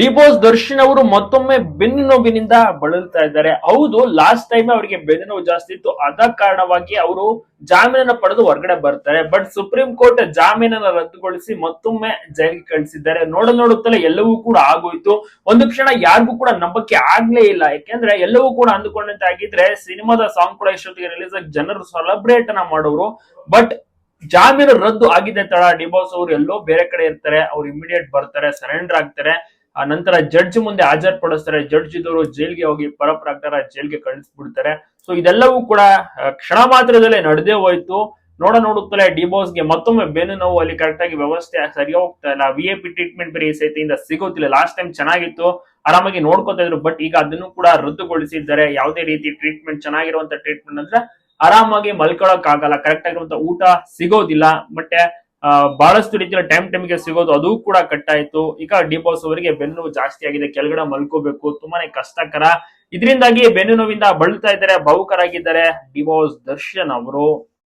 D boss Darshan ಅವರು ಮತ್ತೊಮ್ಮೆ ಬೆನ್ನು ನೋವಿನಿಂದ ಬಳಲ್ತಾ ಇದ್ದಾರೆ. ಹೌದು ಲಾಸ್ಟ್ ಟೈಮ್ ಅವರಿಗೆ ಬೆನ್ನು ನೋವು ಜಾಸ್ತಿ ಇತ್ತು. ಅದ ಕಾರಣವಾಗಿ ಅವರು ಜಾಮೀನನ್ನ ಪಡೆದು ಹೊರಗಡೆ ಬರ್ತಾರೆ. ಬಟ್ ಸುಪ್ರೀಂ ಕೋರ್ಟ್ ಜಾಮೀನನ್ನ ರದ್ದುಗೊಳಿಸಿ ಮತ್ತೊಮ್ಮೆ ಜೈಲಿಗೆ ಕಳಿಸಿದ್ದಾರೆ. ನೋಡ ನೋಡುತ್ತಲೇ ಎಲ್ಲವೂ ಕೂಡ ಆಗೋಯ್ತು. ಒಂದು ಕ್ಷಣ ಯಾರಿಗೂ ಕೂಡ ನಂಬಕ್ಕೆ ಆಗ್ಲೇ ಇಲ್ಲ. ಯಾಕೆಂದ್ರೆ ಎಲ್ಲವೂ ಕೂಡ ಅಂದುಕೊಂಡಂತೆ ಆಗಿದ್ರೆ ಸಿನಿಮಾದ ಸಾಂಗ್ ಕೂಡ ಇಷ್ಟೊತ್ತಿಗೆ ರಿಲೀಸ್ ಆಗಿ ಜನರು ಸೆಲೆಬ್ರೇಟ್ ಅನ್ನ ಮಾಡೋರು. ಬಟ್ ಜಾಮೀನು ರದ್ದು ಆಗಿದೆ ತಡ. ಡಿಬೋಸ್ ಅವರು ಎಲ್ಲೋ ಬೇರೆ ಕಡೆ ಇರ್ತಾರೆ. ಅವ್ರು ಇಮಿಡಿಯೇಟ್ ಬರ್ತಾರೆ ಸರೆಂಡರ್ ಆಗ್ತಾರೆ. ಆ ನಂತರ ಜಡ್ಜ್ ಮುಂದೆ ಹಾಜರ್ಪಡಿಸ್ತಾರೆ. ಜಡ್ಜ್ ಇದ್ದವರು ಜೈಲ್ಗೆ ಹೋಗಿ ಪರಪ್ರಾಕ್ತರ ಜೈಲ್ಗೆ ಕಳಿಸ್ಬಿಡ್ತಾರೆ. ಸೊ ಇದೆಲ್ಲವೂ ಕೂಡ ಕ್ಷಣ ಮಾತ್ರದಲ್ಲೇ ನಡೆದೇ ಹೋಯ್ತು. ನೋಡ ನೋಡುತ್ತಲೇ ಡಿಬೋಸ್ಗೆ ಮತ್ತೊಮ್ಮೆ ಬೆನ್ನು ನೋವು, ಅಲ್ಲಿ ಕರೆಕ್ಟ್ ಆಗಿ ವ್ಯವಸ್ಥೆ ಸರಿ ಹೋಗ್ತಾ ಇಲ್ಲ. ವಿ ಎ ಪಿ ಟ್ರೀಟ್ಮೆಂಟ್ ಬೇರೆ ಸಹಿತಿಯಿಂದ ಸಿಗೋತಿಲ್ಲ ಲಾಸ್ಟ್ ಟೈಮ್ ಚೆನ್ನಾಗಿತ್ತು. ಆರಾಮಾಗಿ ನೋಡ್ಕೊತಾ ಇದ್ರು. ಬಟ್ ಈಗ ಅದನ್ನು ಕೂಡ ರದ್ದುಗೊಳಿಸಿದ್ದಾರೆ. ಯಾವುದೇ ರೀತಿ ಟ್ರೀಟ್ಮೆಂಟ್ ಚೆನ್ನಾಗಿರುವಂತ ಟ್ರೀಟ್ಮೆಂಟ್ ಅಂದ್ರೆ ಆರಾಮಾಗಿ ಮಲ್ಕೊಳಕ್ ಆಗಲ್ಲ ಕರೆಕ್ಟ್ ಆಗಿರುವಂತ ಊಟ ಸಿಗೋದಿಲ್ಲ. ಮತ್ತೆ ಬಹಳಷ್ಟು ರೀತಿಯ ಟೈಮ್ ಟೈಮ್ಗೆ ಸಿಗೋದು, ಅದು ಕೂಡ ಕಟ್ ಆಯ್ತು ಈಗ ಡಿಬೋಸ್ ಅವರಿಗೆ ಬೆನ್ನು ಜಾಸ್ತಿ ಆಗಿದೆ, ಕೆಳಗಡೆ ಮಲ್ಕೋಬೇಕು, ತುಂಬಾನೇ ಕಷ್ಟಕರ. ಇದರಿಂದಾಗಿ ಬೆನ್ನು ನೋವಿಂದ ಬಳಲ್ತಾ ಇದ್ದಾರೆ, ಭಾವುಕರಾಗಿದ್ದಾರೆ ಡಿಬೋಸ್ ದರ್ಶನ್ ಅವರು.